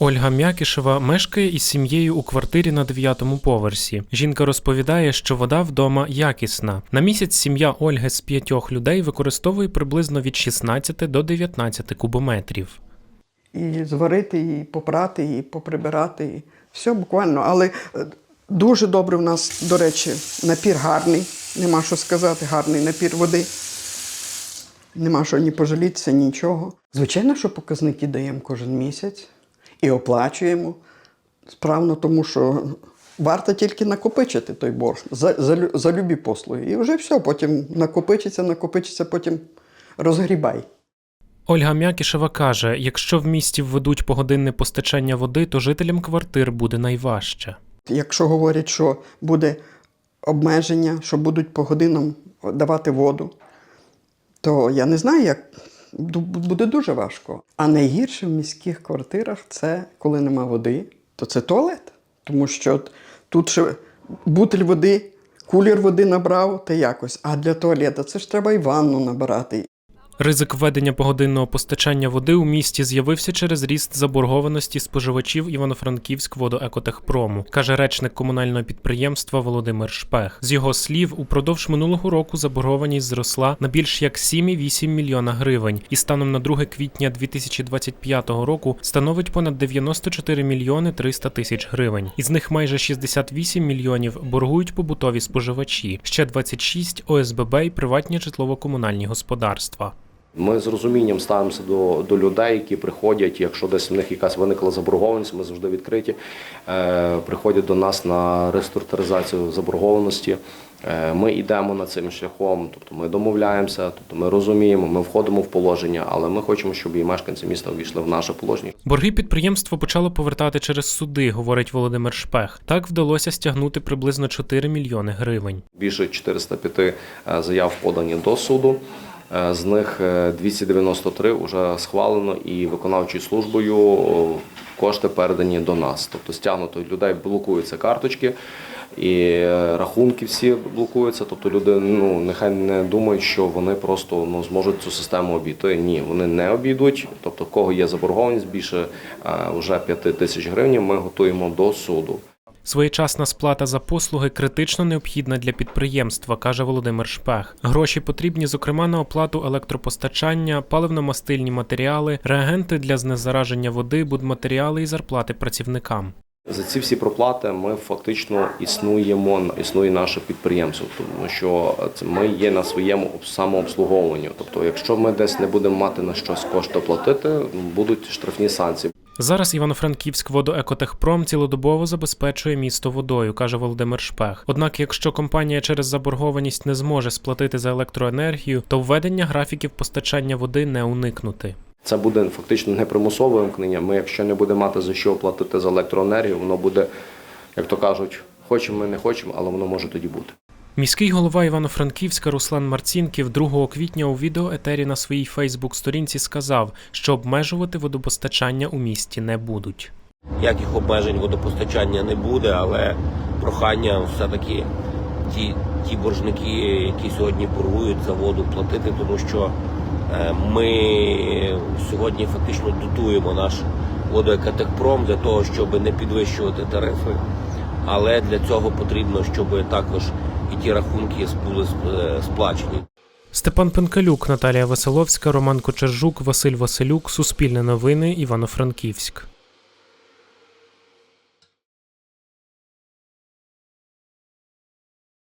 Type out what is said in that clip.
Ольга М'якішева мешкає із сім'єю у квартирі на дев'ятому поверсі. Жінка розповідає, що вода вдома якісна. На місяць сім'я Ольги з п'ятьох людей використовує приблизно від 16 до 19 кубометрів. і зварити, і попрати, і поприбирати. І все буквально. Але е, дуже добре в нас, до речі, напір гарний. Нема що сказати, гарний напір води. Нема що ні пожалітися, нічого. Звичайно, що показники даємо кожен місяць і оплачуємо справно, тому що варто тільки накопичити той борг за, за, за любі послуги. І вже все, потім накопичиться, накопичиться, потім розгрібай. Ольга М'якішева каже: якщо в місті введуть погодинне постачання води, то жителям квартир буде найважче. Якщо говорять, що буде обмеження, що будуть по годинам давати воду, то я не знаю, як буде дуже важко. А найгірше в міських квартирах це коли нема води, то це туалет. Тому що тут ще бутиль води, кулір води набрав та якось. А для туалета це ж треба і ванну набирати. Ризик введення погодинного постачання води у місті з'явився через ріст заборгованості споживачів Івано-Франківськ водоекотехпрому, каже речник комунального підприємства Володимир Шпех. З його слів, упродовж минулого року заборгованість зросла на більш як 7,8 мільйона гривень, і станом на 2 квітня 2025 року становить понад 94 мільйони 300 тисяч гривень. Із них майже 68 мільйонів боргують побутові споживачі, ще 26 – ОСББ і приватні житлово-комунальні господарства. Ми з розумінням ставимося до, до людей, які приходять. Якщо десь в них якась виникла заборгованість, ми завжди відкриті. Е, приходять до нас на реструктуризацію заборгованості. Е, ми йдемо над цим шляхом, тобто ми домовляємося, тобто ми розуміємо, ми входимо в положення, але ми хочемо, щоб і мешканці міста увійшли в наше положення. Борги підприємство почало повертати через суди, говорить Володимир Шпех. Так вдалося стягнути приблизно 4 мільйони гривень. Більше 405 е, заяв подані до суду. Е, З них е, 293 вже схвалено і виконавчою службою кошти передані до нас. Тобто стягнуто людей блокуються карточки і е, рахунки всі блокуються. Тобто люди ну нехай не думають, що вони просто ну зможуть цю систему обійти. Ні, вони не обійдуть. Тобто, в кого є заборгованість більше е, вже 5 тисяч гривень, ми готуємо до суду. Своєчасна сплата за послуги критично необхідна для підприємства, каже Володимир Шпех. Гроші потрібні, зокрема, на оплату електропостачання, паливно-мастильні матеріали, реагенти для знезараження води, будматеріали і зарплати працівникам. За ці всі проплати ми фактично існуємо, існує наше підприємство, тому що ми є на своєму самообслуговуванні. Тобто, якщо ми десь не будемо мати на щось кошти платити, будуть штрафні санкції. Зараз Івано-Франківськ водоекотехпром цілодобово забезпечує місто водою, каже Володимир Шпех. Однак, якщо компанія через заборгованість не зможе сплатити за електроенергію, то введення графіків постачання води не уникнути. Це буде фактично непримусове вимкнення. Ми, якщо не будемо мати за що платити за електроенергію, воно буде, як то кажуть, хочемо, ми не хочемо, але воно може тоді бути. Міський голова Івано-Франківська Руслан Марцінків 2 квітня у відеоетері на своїй Фейсбук-сторінці сказав, що обмежувати водопостачання у місті не будуть. Ніяких обмежень водопостачання не буде, але прохання все-таки ті, ті боржники, які сьогодні боргують за воду, платити, тому що е, ми сьогодні фактично дотуємо наш водоекотехпром для того, щоб не підвищувати тарифи. Але для цього потрібно, щоб також і ті рахунки були сплачені. Степан Пенкалюк, Наталія Веселовська, Роман Кочержук, Василь Василюк, Суспільне новини, Івано-Франківськ.